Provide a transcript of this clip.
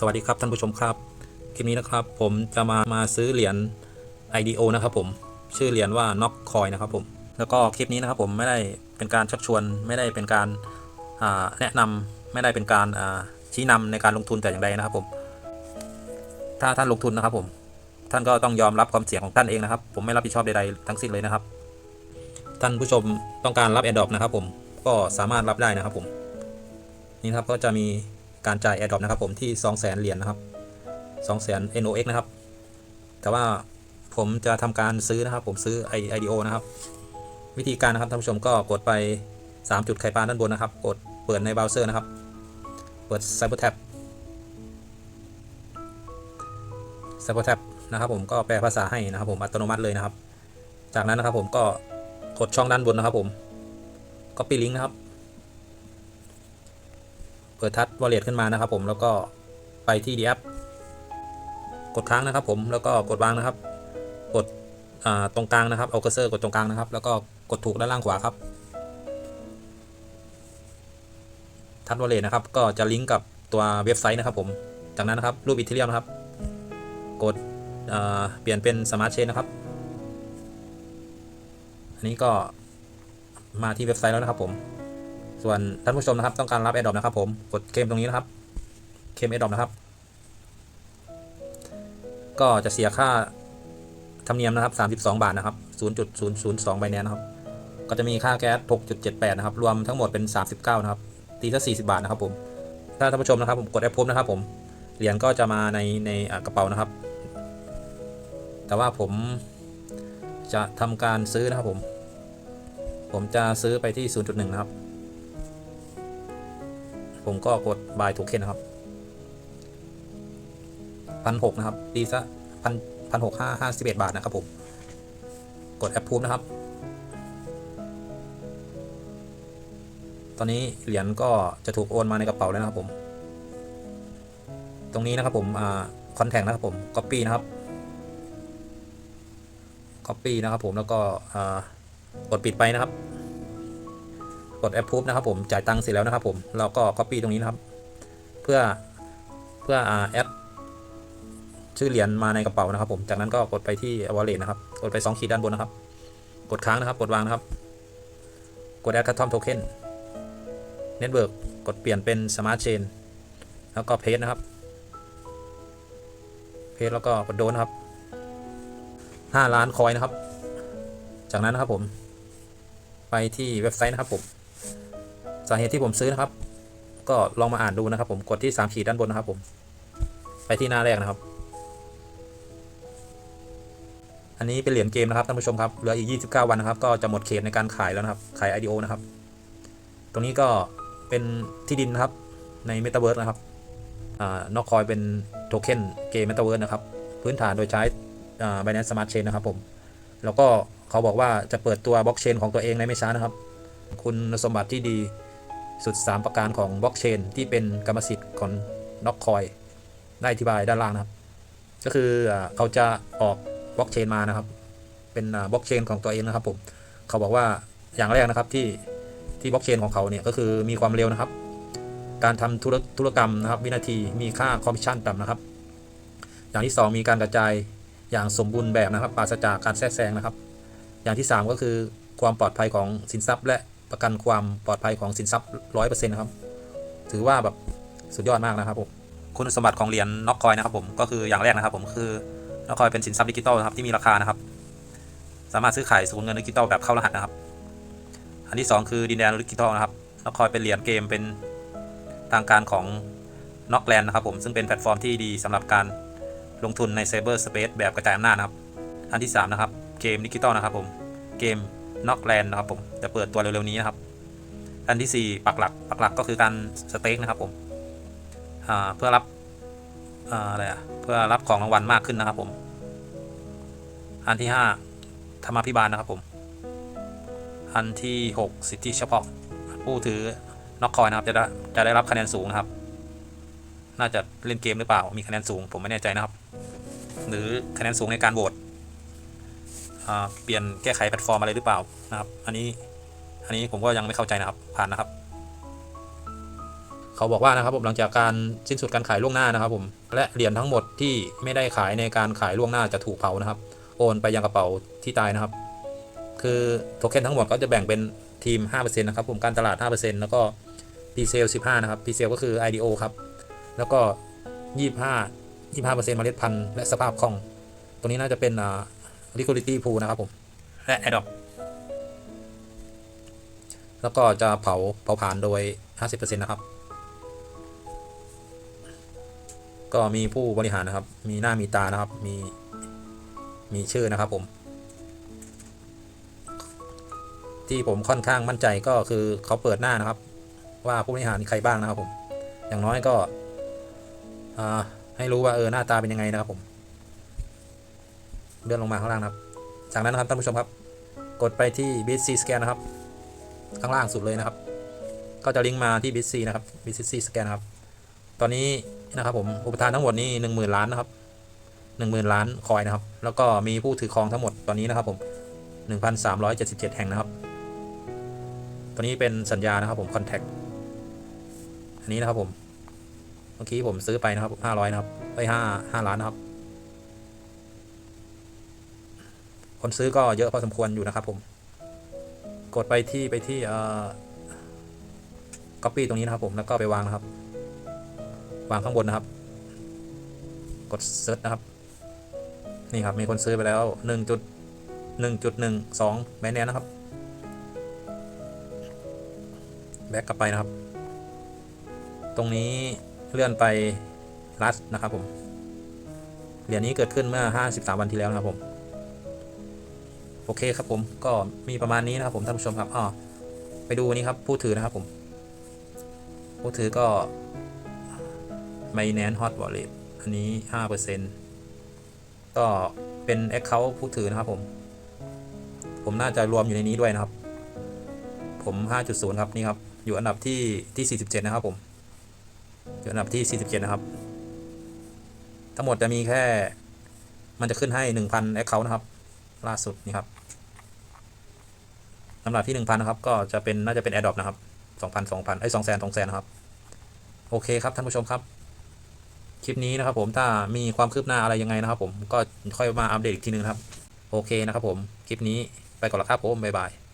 สวัสดีครับท่านผู้ชมครับ คลิปนี้นะครับผมจะมามาซื้อเหรียญ IDO นะครับผมชื่อเหรียญว่า Knock Coin นะครับผมแล้วก็คลิปนี้นะครับผมไม่ได้เป็นการชักชวน ไม่ได้เป็นการาแนะนำไม่ได้เป็นการาชี้นำในการลงทุนแต่อย่างใดนะครับผม ถ้าท่านลงทุนนะครับผมท่านก็ต้องยอมรับความเสี่ยงของท่านเองนะครับ ผมไม่รับผิดชอบใดๆทั้งสิ้นเลยนะครับ ท่านผู้ชมต้องการรับ AirDrop นะครับผมก็สามารถรับได้นะครับผมนี่ครับก็จะมี การจ่าย AirDrop นะครับผมที่ 200,000เหรียญนะครับ200,000 NOx นะครับ แต่ว่าผมจะทำการซื้อนะครับ ผมซื้อ IDO นะครับ วิธีการนะครับท่านผู้ชมก็กดไป 3 จุดไข่ปลาด้านบนนะครับ กดเปิดในเบราว์เซอร์นะครับ เปิด CyberTab CyberTab นะครับผมก็แปลภาษาให้นะครับ ผมอัตโนมัติเลยนะครับ จากนั้นนะครับผมก็กดช่องด้านบนนะครับ ผม Copy Link นะครับ เปิดทัชวอลเล็ตขึ้นมานะครับผมแล้วก็ไปที่ดีแอปกดค้างนะครับผมแล้วก็กดวางนะครับ กดตรงกลางนะครับเอาเคอร์เซอร์กดตรงกลางนะครับ แล้วก็กดถูกด้านล่างขวาครับทัชวอลเล็ตนะครับ ก็จะลิงก์กับตัวเว็บไซต์นะครับผมจากนั้นนะครับรูปอีเทเรียมนะครับ กดเปลี่ยนเป็นสมาร์ทเชนนะครับ อันนี้ก็มาที่เว็บไซต์แล้วนะครับผม ส่วนท่านผู้ชมนะครับ ต้องการรับ AirDrop นะครับผม กดเคมตรงนี้นะครับ เคม AirDrop นะครับ ก็จะเสียค่าธรรมเนียมนะครับ 32 บาทนะครับ 0.002ใบแนนนะครับ ก็จะมีค่าแก๊ส 6.78 นะครับ รวมทั้งหมดเป็น 39 นะครับ ตีซะ40 บาทนะครับผม ถ้าท่านผู้ชมนะครับผมกดแอปพบนะครับผม เหรียญก็จะมาในในกระเป๋านะครับ แต่ว่าผมจะทำการซื้อนะครับผม ผมจะซื้อไปที่ 0.1 นะครับ ผมก็กด buy token นนะครับพันหกนะครับตีซะพันพันหกห้าห้าสิบเอ็ดบาทนะครับผม กด approve นะครับ ตอนนี้เหรียญก็จะถูกโอนมาในกระเป๋าแล้วนะครับผม ตรงนี้นะครับผมอ่า contact นะครับผม copy นะครับ copy นะครับผมแล้วก็กดปิดไปนะครับ กด approve นะครับผมจ่ายตังค์เสร็จแล้วนะครับผมเราก็ copy ตรงนี้นะครับ เพื่อเพื่อแอดชื่อเหรียญมาในกระเป๋านะครับผมจากนั้นก็กดไปที่ wallet นะครับกดไป 2 ขีดด้านบนนะครับ กดค้างนะครับ กดวางนะครับ กด add custom token network กดเปลี่ยนเป็น smart chain แล้วก็ paste นะครับ paste แล้วก็กดโดนนะครับ5ล้านคอยนะครับ จากนั้นนะครับผม ไปที่เว็บไซต์นะครับผม สาเหตุที่ผมซื้อนะครับ ก็ลองมาอ่านดูนะครับผมกดที่3ขีดด้านบนนะครับ ผม ไปที่หน้าแรกนะครับ อันนี้เป็นเหรียญเกมนะครับท่านผู้ชมครับเหลืออีก 29 วันนะครับ ก็จะหมดเขตในการขายแล้วนะครับ ขาย IDO นะครับ ตรงนี้ก็เป็นที่ดินนะครับใน Metaverse นะครับอ่านอกคอยเป็นโทเค็นเกม Metaverse นะครับ พื้นฐานโดยใช้ Binance Smart Chain นะครับผม แล้วก็เขาบอกว่าจะเปิดตัวบล็อกเชนของตัวเองในไม่ช้านะครับ คุณสมบัติที่ดี สุด 3 ประการของบล็อกเชนที่เป็นกรรมสิทธิ์ของน็อกคอยได้อธิบายด้านล่างนะครับ ก็คือเขาจะออกบล็อกเชนมานะครับ เป็นบล็อกเชนของตัวเองนะครับผมเขาบอกว่าอย่างแรกนะครับที่ที่บล็อกเชนของเขาเนี่ยก็คือมีความเร็วนะครับ การทำธุรธุรกรรมนะครับ วินาทีมีค่าคอมมิชชั่นต่ำนะครับ อย่างที่ 2 มีการกระจายอย่างสมบูรณ์แบบนะครับปราศจากการแทรกแซงนะครับ อย่างที่ 3 ก็คือความปลอดภัยของสินทรัพย์และ ประกันความปลอดภัยของสินทรัพย์ร้อยเปอร์เซ็นต์ครับ ถือว่าแบบสุดยอดมากนะครับผมคุณสมบัติของเหรียญน็อกคอยนะครับผมก็คืออย่างแรกนะครับผมคือน็อกคอยเป็นสินทรัพย์ดิจิตอลนะครับที่มีราคานะครับ สามารถซื้อขายสูญเงินดิจิตอลแบบเข้ารหัสนะครับ อันที่ 2 คือดินแดนดิจิตอลนะครับน็อกคอยเป็นเหรียญเกมเป็นทางการของน็อกแลนนะครับผมซึ่งเป็นแพลตฟอร์มที่ดีสำหรับการลงทุนในไซเบอร์สเปซแบบกระจายอำนาจนะครับ อันที่ 3 นะครับ เกมดิจิตอลนะครับผมเกม น็อกแลนนะครับผมจะเปิดตัวเร็วๆนี้นะครับ อันที่ 4 ปักหลัก ปักหลักก็คือการสเต็กนะครับผมเพื่อรับอะไรอะเพื่อรับของรางวัลมากขึ้นนะครับผม อันที่ 5 ธรรมาภิบาลนะครับผม อันที่ 6 สิทธิเฉพาะผู้ถือน็อกคอยนะครับจะได้จะได้รับคะแนนสูงนะครับ น่าจะเล่นเกมหรือเปล่ามีคะแนนสูง ผมไม่แน่ใจนะครับ หรือคะแนนสูงในการโหวต เปลี่ยนแก้ไขแพลตฟอร์มอะไรหรือเปล่านะครับ อันนี้อันนี้ผมก็ยังไม่เข้าใจนะครับผ่านนะครับ เขาบอกว่านะครับผมหลังจากการสิ้นสุดการขายล่วงหน้านะครับ ผมและเหรียญทั้งหมดที่ไม่ได้ขายในการขายล่วงหน้าจะถูกเผานะครับ โอนไปยังกระเป๋าที่ตายนะครับ คือโทเค็นทั้งหมดก็จะแบ่งเป็นทีม 5%นะครับผมการตลาด 5%แล้วก็ p s a l e 15 นะครับ p s a l e ก็คือ IDO ครับ แล้วก็ 25 25%เมล็ดพันธุ์และสภาพคล่อง ตรงนี้น่าจะเป็น อ่า liquidity pool นะครับผมและ adopt แล้วก็จะเผาเผาผ่านโดย 50%นะครับ ก็มีผู้บริหารนะครับ มีหน้ามีตานะครับ มี มีชื่อนะครับผม ที่ผมค่อนข้างมั่นใจก็คือเขาเปิดหน้านะครับ ว่าผู้บริหารมีใครบ้างนะครับผม อย่างน้อยก็อ่าให้รู้ว่าเออหน้าตาเป็นยังไงนะครับผม เลื่อนลงมาข้างล่างนะครับ จากนั้นนะครับท่านผู้ชมครับ กดไปที่ b i t c Scan นะครับ ข้างล่างสุดเลยนะครับ ก็จะลิงก์มาที่ b i t c นะครับ b i t c Scan นะครับ ตอนนี้นะครับผมอุปทานทั้งหมดนี่หนึ่งหมื่นล้านนะครับหนึ่งหมื่นล้านคอยนะครับ แล้วก็มีผู้ถือครองทั้งหมดตอนนี้นะครับผมหนึ่งพันสามร้อยเจ็ดสิบเจ็ดแห่งนะครับ ตัวนี้เป็นสัญญานะครับผม contact อันนี้นะครับผม เมื่อกี้ผมซื้อไปนะครับห้าร้อยนะครับไปห้าห้าล้านนะครับ คนซื้อก็เยอะพอสมควรอยู่นะครับ ผม กดไปที่ไปที่เอ่อ copy ตรงนี้นะครับ ผมแล้วก็ไปวางนะครับ วางข้างบนนะครับ กด search นะครับ นี่ครับมีคนซื้อไปแล้วหนึ่งจุดหนึ่งจุดหนึ่งสองแบนแนนนะครับแบ็กกลับไปนะครับ ตรงนี้เลื่อนไปรัสนะครับผม เหรียญนี้เกิดขึ้นเมื่อ 53 วันที่แล้วนะครับผม โอเคครับผมก็มีประมาณนี้นะครับผมท่านผู้ชมครับอ๋อไปดูนี้ครับผู้ถือนะครับผม ผู้ถือก็ m y n a n Hot Wallet อันนี้ 5%ก็เป็น Account ผู้ถือนะครับผม ผมน่าจะรวมอยู่ในนี้ด้วยนะครับ ผม 5.0 ครับนี่ครับ อยู่อันดับที่ที่ 47 นะครับผม อยู่อันดับที่ 47 นะครับ ทั้งหมดจะมีแค่ มันจะขึ้นให้ 1,000 Account นะครับ ล่าสุดนี่ครับ ลำดับที่ 1,000 นะครับ ก็จะเป็นน่าจะเป็น Adopt นะครับ 2,000 2,000ไอ้ย200,000 200,000นะครับ โอเคครับท่านผู้ชมครับ คลิปนี้นะครับผมถ้ามีความคืบหน้าอะไรยังไงนะครับผมก็ค่อยมาอัปเดตอีกทีนึงครับ โอเคนะครับผม คลิปนี้ไปก่อนละครับผมบ๊ายบาย